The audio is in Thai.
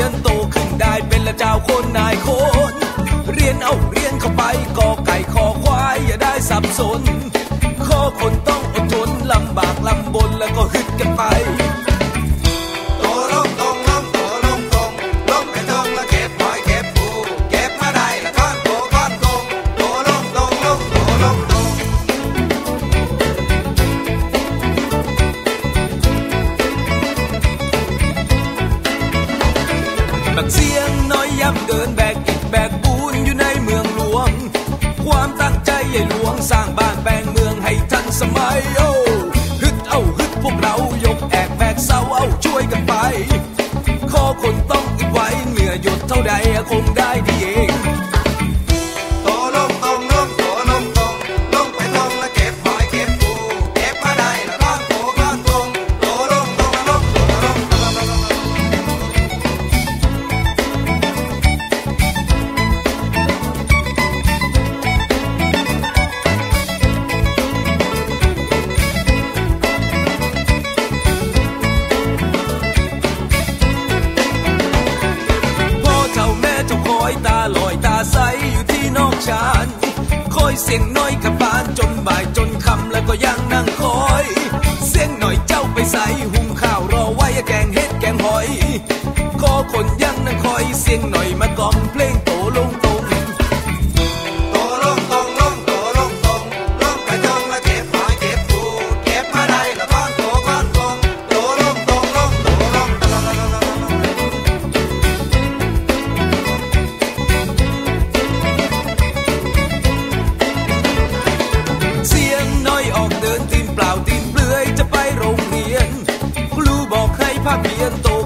รียนโตขึ้นได้เป็นละเจ้าคนนายคน เรียนเอาเรียนเข้าไปกอไก่คอควายอย่าได้สับสนข้อคนต้องอดทนลำบากลำบนแล้วก็ บักเสียงน้อยย่ำเดินแบกอิฐแบกปูนอยู่ในเมืองหลวง ความตั้งใจใหญ่หลวงสร้างบ้านแปลงเมืองให้ทันสมัยโอ้ฮึดเอาฮึดพวกเรายกแอกแบกเสาเอาช่วยกันไป ข้อคนต้องอิดไว้เหนื่อหยดเท่าใดคงได้ดีเอง อยตาลอยตาใสอยู่ที่นอกชานคอยเสียงน้อยกับบานจนบ่ายจนคำแล้วก็ยังนั่งคอย เสียงหน่อยเจ้าไปใส่หุงข้าวรอไว้แกงเฮ็ดแกงหอยคอคนยังนั่งคอยเสียงหน่อยมากล่อมเพลงโตลง Papa Vietor